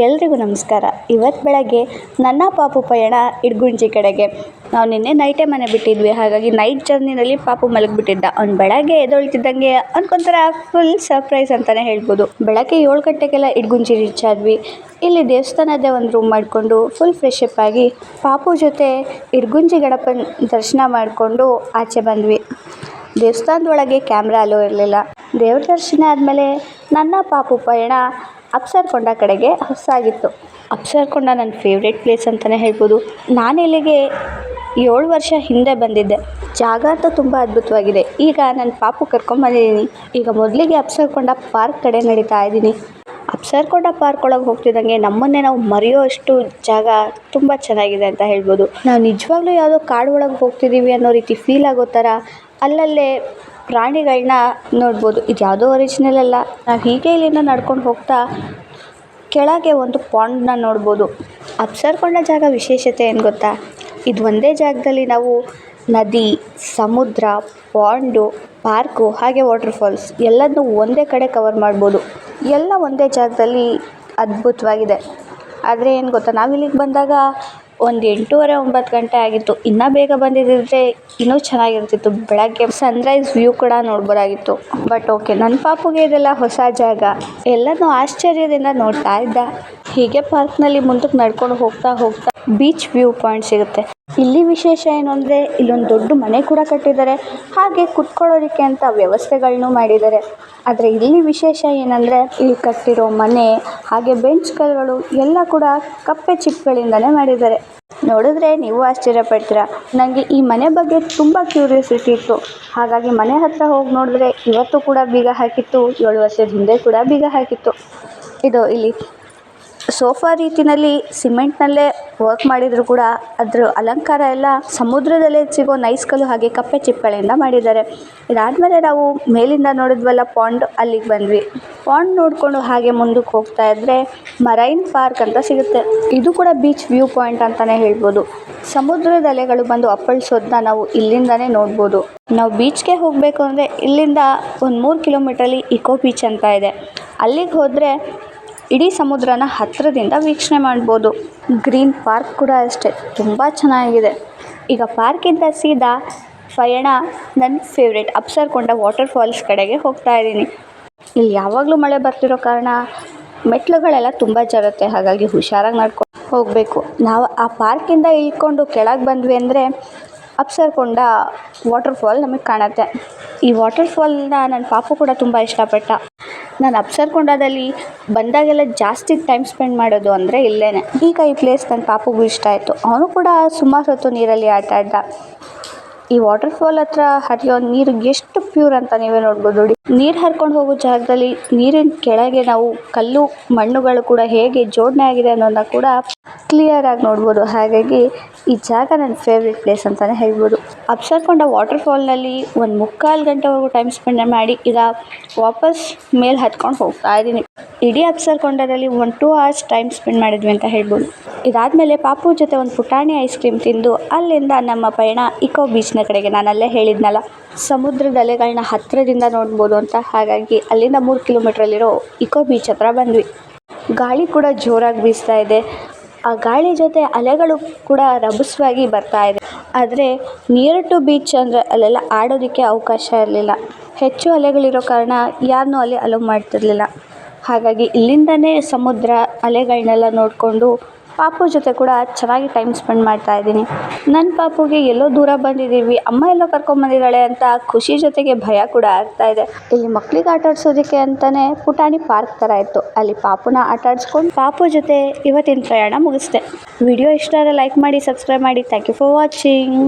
ಎಲ್ರಿಗೂ ನಮಸ್ಕಾರ. ಇವತ್ತು ಬೆಳಗ್ಗೆ ನನ್ನ ಪಾಪು ಪಯಣ ಇಡ್ಗುಂಜಿ ಕಡೆಗೆ. ನಾವು ನಿನ್ನೆ ನೈಟೇ ಮನೆ ಬಿಟ್ಟಿದ್ವಿ. ಹಾಗಾಗಿ ನೈಟ್ ಜರ್ನಿನಲ್ಲಿ ಪಾಪು ಮಲಗಿಬಿಟ್ಟಿದ್ದ. ಅವ್ನು ಬೆಳಗ್ಗೆ ಎದೊಳ್ತಿದ್ದಂಗೆ ಅನ್ಕೊಂತಾರೆ ಫುಲ್ ಸರ್ಪ್ರೈಸ್ ಅಂತಲೇ ಹೇಳ್ಬೋದು. ಬೆಳಗ್ಗೆ ಏಳು ಗಂಟೆಗೆಲ್ಲ ಇಡ್ಗುಂಜಿ ರೀಚ್ ಆದ್ವಿ. ಇಲ್ಲಿ ದೇವಸ್ಥಾನದೇ ಒಂದು ರೂಮ್ ಮಾಡಿಕೊಂಡು ಫುಲ್ ಫ್ರೆಶ್ ಅಪ್ ಆಗಿ ಪಾಪು ಜೊತೆ ಇಡ್ಗುಂಜಿ ಗಣಪನ ದರ್ಶನ ಮಾಡಿಕೊಂಡು ಆಚೆ ಬಂದ್ವಿ. ದೇವಸ್ಥಾನದೊಳಗೆ ಕ್ಯಾಮ್ರಾ ಅಲೋ ಇರಲಿಲ್ಲ. ದೇವ್ರ ದರ್ಶನ ಆದಮೇಲೆ ನನ್ನ ಪಾಪು ಪಯಣ ಅಪ್ಸರ್ಕೊಂಡ ಕಡೆಗೆ ಹೊಸಾಗಿತ್ತು ಅಪ್ಸರ್ಕೊಂಡ ನನ್ನ ಫೇವ್ರೆಟ್ ಪ್ಲೇಸ್ ಅಂತಲೇ ಹೇಳ್ಬೋದು. ನಾನು ಇಲ್ಲಿಗೆ ಏಳು ವರ್ಷ ಹಿಂದೆ ಬಂದಿದ್ದೆ. ಜಾಗ ಅಂತ ತುಂಬ ಅದ್ಭುತವಾಗಿದೆ. ಈಗ ನನ್ನ ಪಾಪು ಕರ್ಕೊಂಬಂದಿದ್ದೀನಿ ಈಗ ಮೊದಲಿಗೆ ಅಪ್ಸರ್ಕೊಂಡ ಪಾರ್ಕ್ ಕಡೆ ನಡೀತಾ ಇದ್ದೀನಿ. ಅಪ್ಸರ್ಕೊಂಡ ಪಾರ್ಕ್ ಒಳಗೆ ಹೋಗ್ತಿದ್ದಂಗೆ ನಮ್ಮನ್ನೇ ನಾವು ಮರೆಯೋ ಅಷ್ಟು ಜಾಗ ತುಂಬ ಚೆನ್ನಾಗಿದೆ ಅಂತ ಹೇಳ್ಬೋದು. ನಾವು ನಿಜವಾಗ್ಲೂ ಯಾವುದೋ ಕಾಡು ಒಳಗೆ ಹೋಗ್ತಿದ್ದೀವಿ ಅನ್ನೋ ರೀತಿ ಫೀಲ್ ಆಗೋ ಥರ ಅಲ್ಲಲ್ಲೇ ಪ್ರಾಣಿಗಳನ್ನ ನೋಡ್ಬೋದು. ಇದು ಯಾವುದೋ ಒರಿಜಿನಲ್ ಅಲ್ಲ. ನಾವು ಹೀಗೆ ಇಲ್ಲಿಂದ ನಡ್ಕೊಂಡು ಹೋಗ್ತಾ ಕೆಳಗೆ ಒಂದು ಪಾಂಡನ್ನ ನೋಡ್ಬೋದು. ಅಪ್ಸರ್ಕೊಂಡ ಜಾಗ ವಿಶೇಷತೆ ಏನು ಗೊತ್ತಾ? ಇದು ಒಂದೇ ಜಾಗದಲ್ಲಿ ನಾವು ನದಿ, ಸಮುದ್ರ ಪಾಂಡು ಪಾರ್ಕು ಹಾಗೆ ವಾಟರ್ ಫಾಲ್ಸ್ ಎಲ್ಲದನ್ನೂ ಒಂದೇ ಕಡೆ ಕವರ್ ಮಾಡ್ಬೋದು. ಎಲ್ಲ ಒಂದೇ ಜಾಗದಲ್ಲಿ ಅದ್ಭುತವಾಗಿದೆ. ಆದರೆ ಏನು ಗೊತ್ತಾ? ನಾವು ಇಲ್ಲಿಗೆ ಬಂದಾಗ ಒಂದು ಎಂಟೂವರೆ, ಒಂಬತ್ತು ಗಂಟೆ ಆಗಿತ್ತು. ಇನ್ನೂ ಬೇಗ ಬಂದಿದ್ದಿದ್ರೆ ಇನ್ನೂ ಚೆನ್ನಾಗಿರ್ತಿತ್ತು. ಬೆಳಗ್ಗೆ ಸನ್ರೈಸ್ ವ್ಯೂ ಕೂಡ ನೋಡ್ಬೋದಾಗಿತ್ತು. ಬಟ್ ಓಕೆ ನನ್ನ ಪಾಪುಗೆ ಇದೆಲ್ಲ ಹೊಸ ಜಾಗ. ಎಲ್ಲನೂ ಆಶ್ಚರ್ಯದಿಂದ ನೋಡ್ತಾ ಇದ್ದ. ಹೀಗೆ ಪಾರ್ಕ್ನಲ್ಲಿ ಮುಂದಕ್ಕೆ ನಡ್ಕೊಂಡು ಹೋಗ್ತಾ ಹೋಗ್ತಾ ಬೀಚ್ ವ್ಯೂ ಪಾಯಿಂಟ್ ಸಿಗುತ್ತೆ. ಇಲ್ಲಿ ವಿಶೇಷ ಏನು ಅಂದರೆ, ಇಲ್ಲೊಂದು ದೊಡ್ಡ ಮನೆ ಕೂಡ ಕಟ್ಟಿದ್ದಾರೆ. ಹಾಗೆ ಕುತ್ಕೊಳ್ಳೋದಕ್ಕೆ ಅಂತ ವ್ಯವಸ್ಥೆಗಳನ್ನೂ ಮಾಡಿದ್ದಾರೆ. ಆದರೆ ಇಲ್ಲಿ ವಿಶೇಷ ಏನಂದರೆ, ಇಲ್ಲಿ ಕಟ್ಟಿರೋ ಮನೆ, ಹಾಗೆ ಬೆಂಚ್ಗಳು ಎಲ್ಲ ಕೂಡ ಕಪ್ಪೆ ಚಿಪ್ಪುಗಳಿಂದಲೇ ಮಾಡಿದ್ದಾರೆ. ನೋಡಿದ್ರೆ ನೀವು ಆಶ್ಚರ್ಯ ಪಡ್ತೀರಾ ನನಗೆ ಈ ಮನೆ ಬಗ್ಗೆ ತುಂಬ ಕ್ಯೂರಿಯಾಸಿಟಿ ಇತ್ತು. ಹಾಗಾಗಿ ಮನೆ ಹತ್ತಿರ ಹೋಗಿ ನೋಡಿದ್ರೆ ಇವತ್ತು ಕೂಡ ಬೀಗ ಹಾಕಿತ್ತು, ಏಳು ವರ್ಷದ ಹಿಂದೆ ಕೂಡ ಬೀಗ ಹಾಕಿತ್ತು. ಇದು ಇಲ್ಲಿ ಸೋಫಾ ರೀತಿಯಲ್ಲಿ ಸಿಮೆಂಟ್ನಲ್ಲೇ ವರ್ಕ್ ಮಾಡಿದರೂ ಕೂಡ. ಅದರ ಅಲಂಕಾರ ಎಲ್ಲ ಸಮುದ್ರದಲ್ಲೇ ಸಿಗೋ ನೈಸ್ ಕಲ್ಲು ಹಾಗೆ ಕಪ್ಪೆ ಚಿಪ್ಪಳೆಯಿಂದ ಮಾಡಿದ್ದಾರೆ. ಇದಾದಮೇಲೆ ನಾವು ಮೇಲಿಂದ ನೋಡಿದ್ವಲ್ಲ ಪಾಂಡ್ ಅಲ್ಲಿಗೆ ಬಂದ್ವಿ. ಪಾಂಡ್ ನೋಡಿಕೊಂಡು ಹಾಗೆ ಮುಂದಕ್ಕೆ ಹೋಗ್ತಾ ಇದ್ದರೆ ಮರೈನ್ ಪಾರ್ಕ್ ಅಂತ ಸಿಗುತ್ತೆ. ಇದು ಕೂಡ ಬೀಚ್ ವ್ಯೂ ಪಾಯಿಂಟ್ ಅಂತಲೇ ಹೇಳ್ಬೋದು. ಸಮುದ್ರದ ಅಲೆಗಳು ಬಂದು ಅಪ್ಪಳಿಸೋದನ್ನ ನಾವು ಇಲ್ಲಿಂದನೇ ನೋಡ್ಬೋದು. ನಾವು ಬೀಚ್ಗೆ ಹೋಗಬೇಕು ಅಂದರೆ ಇಲ್ಲಿಂದ ಒಂದು ಮೂರು ಕಿಲೋಮೀಟ್ರಲ್ಲಿ ಇಕೋ ಬೀಚ್ ಅಂತ ಇದೆ. ಅಲ್ಲಿಗೆ ಹೋದರೆ ಇಡೀ ಸಮುದ್ರನ ಹತ್ತಿರದಿಂದ ವೀಕ್ಷಣೆ ಮಾಡ್ಬೋದು. ಗ್ರೀನ್ ಪಾರ್ಕ್ ಕೂಡ ಅಷ್ಟೇ, ತುಂಬ ಚೆನ್ನಾಗಿದೆ. ಈಗ ಪಾರ್ಕಿಂದ ಸೀದಾ ಪಯಣ, ನನ್ನ ಫೇವ್ರೇಟ್ ಅಪ್ಸರ್ಕೊಂಡ ವಾಟರ್ ಫಾಲ್ಸ್ ಕಡೆಗೆ ಹೋಗ್ತಾ ಇದ್ದೀನಿ. ಇಲ್ಲಿ ಯಾವಾಗಲೂ ಮಳೆ ಬರ್ತಿರೋ ಕಾರಣ ಮೆಟ್ಲುಗಳೆಲ್ಲ ತುಂಬ ಜರುತ್ತೆ ಹಾಗಾಗಿ ಹುಷಾರಾಗಿ ನಡ್ಕೊಂಡು ಹೋಗಬೇಕು. ನಾವು ಆ ಪಾರ್ಕಿಂದ ಇಳ್ಕೊಂಡು ಕೆಳಗೆ ಬಂದ್ವಿ ಅಂದರೆ ಅಪ್ಸರ್ಕೊಂಡ ವಾಟರ್ಫಾಲ್ ನಮಗೆ ಕಾಣುತ್ತೆ. ಈ ವಾಟರ್ ಫಾಲ್ನ ನನ್ನ ಪಾಪು ಕೂಡ ತುಂಬ ಇಷ್ಟಪಟ್ಟ. ನಾನು ಅಪ್ಸರ್ಕೊಂಡದಲ್ಲಿ ಬಂದಾಗೆಲ್ಲ ಜಾಸ್ತಿ ಟೈಮ್ ಸ್ಪೆಂಡ್ ಮಾಡೋದು ಅಂದರೆ ಇಲ್ಲೇ ಈಗ ಈ ಪ್ಲೇಸ್ ನನ್ನ ಪಾಪುಗೂ ಇಷ್ಟ ಆಯಿತು. ಅವನು ಕೂಡ ಸುಮಾರು ಹೊತ್ತು ನೀರಲ್ಲಿ ಆಟ ಆಡ್ದ ಈ ವಾಟರ್ ಫಾಲ್ ಹತ್ರ ಹರಿಯೋ ನೀರು ಎಷ್ಟು ಪ್ಯೂರ್ ಅಂತ ನೀವೇ ನೋಡ್ಬೋದು ನೋಡಿ. ನೀರು ಹರ್ಕೊಂಡು ಹೋಗೋ ಜಾಗದಲ್ಲಿ ನೀರಿನ ಕೆಳಗೆ ನಾವು ಕಲ್ಲು, ಮಣ್ಣುಗಳು ಕೂಡ ಹೇಗೆ ಜೋಡಣೆ ಆಗಿದೆ ಅನ್ನೋದನ್ನ ಕೂಡ ಕ್ಲಿಯರ್ ಆಗಿ ನೋಡ್ಬೋದು. ಹಾಗಾಗಿ ಈ ಜಾಗ ನನ್ನ ಫೇವ್ರೆಟ್ ಪ್ಲೇಸ್ ಅಂತಲೇ ಹೇಳ್ಬೋದು. ಅಪ್ಸರ್ಕೊಂಡ ವಾಟರ್ ಫಾಲ್ನಲ್ಲಿ ಒಂದು ಮುಕ್ಕಾಲು ಗಂಟೆವರೆಗೂ ಟೈಮ್ ಸ್ಪೆಂಡ್ ಮಾಡಿ, ಈಗ ವಾಪಸ್ ಮೇಲೆ ಹತ್ಕೊಂಡು ಹೋಗ್ತಾ ಇದ್ದೀನಿ ಇಡೀ ಅಪ್ಸರ್ಕೊಂಡದಲ್ಲಿ one two hours time spend ಮಾಡಿದ್ವಿ ಅಂತ ಹೇಳ್ಬೋದು. ಇದಾದಮೇಲೆ ಪಾಪು ಜೊತೆ ಒಂದು ಪುಟಾಣಿ ಐಸ್ ಕ್ರೀಮ್ ತಿಂದು ಅಲ್ಲಿಂದ ನಮ್ಮ ಪಯಣ ಇಕೋ ಬೀಚ್ನ ಕಡೆಗೆ. ನಾನು ಅಲ್ಲೇ ಹೇಳಿದ್ನಲ್ಲ ಸಮುದ್ರದ ಅಲೆಗಳನ್ನ ಹತ್ತಿರದಿಂದ ನೋಡ್ಬೋದು ಅಂತ. ಹಾಗಾಗಿ ಅಲ್ಲಿಂದ ಮೂರು ಕಿಲೋಮೀಟ್ರಲ್ಲಿರೋ ಇಕೋ ಬೀಚ್ ಹತ್ರ ಬಂದ್ವಿ. ಗಾಳಿ ಕೂಡ ಜೋರಾಗಿ ಬೀಸ್ತಾ ಇದೆ. ಆ ಗಾಳಿ ಜೊತೆ ಅಲೆಗಳು ಕೂಡ ರಭಸವಾಗಿ ಬರ್ತಾ ಇದೆ. ಆದರೆ ನಿಯರ್ ಟು ಬೀಚ್ ಅಂದರೆ ಅಲ್ಲೆಲ್ಲ ಆಡೋದಕ್ಕೆ ಅವಕಾಶ ಇರಲಿಲ್ಲ. ಹೆಚ್ಚು ಅಲೆಗಳಿರೋ ಕಾರಣ ಯಾರನ್ನೂ ಅಲ್ಲಿ ಅಲೋ ಮಾಡ್ತಿರ್ಲಿಲ್ಲ. ಹಾಗಾಗಿ ಇಲ್ಲಿಂದಲೇ ಸಮುದ್ರ ಅಲೆಗಳನ್ನೆಲ್ಲ ನೋಡಿಕೊಂಡು ಪಾಪು ಜೊತೆ ಕೂಡ ಚೆನ್ನಾಗಿ ಟೈಮ್ ಸ್ಪೆಂಡ್ ಮಾಡ್ತಾ ಇದ್ದೀನಿ. ನನ್ನ ಪಾಪುಗೆ ಎಲ್ಲೋ ದೂರ ಬಂದಿದ್ದೀವಿ, ಅಮ್ಮ ಎಲ್ಲೋ ಕರ್ಕೊಂಬಂದಿದ್ದಾಳೆ ಅಂತ ಖುಷಿ ಜೊತೆಗೆ ಭಯ ಕೂಡ ಆಗ್ತಾ ಇದೆ. ಇಲ್ಲಿ ಮಕ್ಳಿಗೆ ಆಟ ಆಡ್ಸೋದಕ್ಕೆ ಅಂತಲೇ ಪುಟಾಣಿ ಪಾರ್ಕ್ ಥರ ಇತ್ತು. ಅಲ್ಲಿ ಪಾಪುನ ಆಟ ಆಡಿಸ್ಕೊಂಡು ಪಾಪು ಜೊತೆ ಇವತ್ತಿನ ಪ್ರಯಾಣ ಮುಗಿಸ್ದೆ. ವಿಡಿಯೋ ಇಷ್ಟ ಆದರೆ ಲೈಕ್ ಮಾಡಿ ಸಬ್ಸ್ಕ್ರೈಬ್ ಮಾಡಿ. Thank you for watching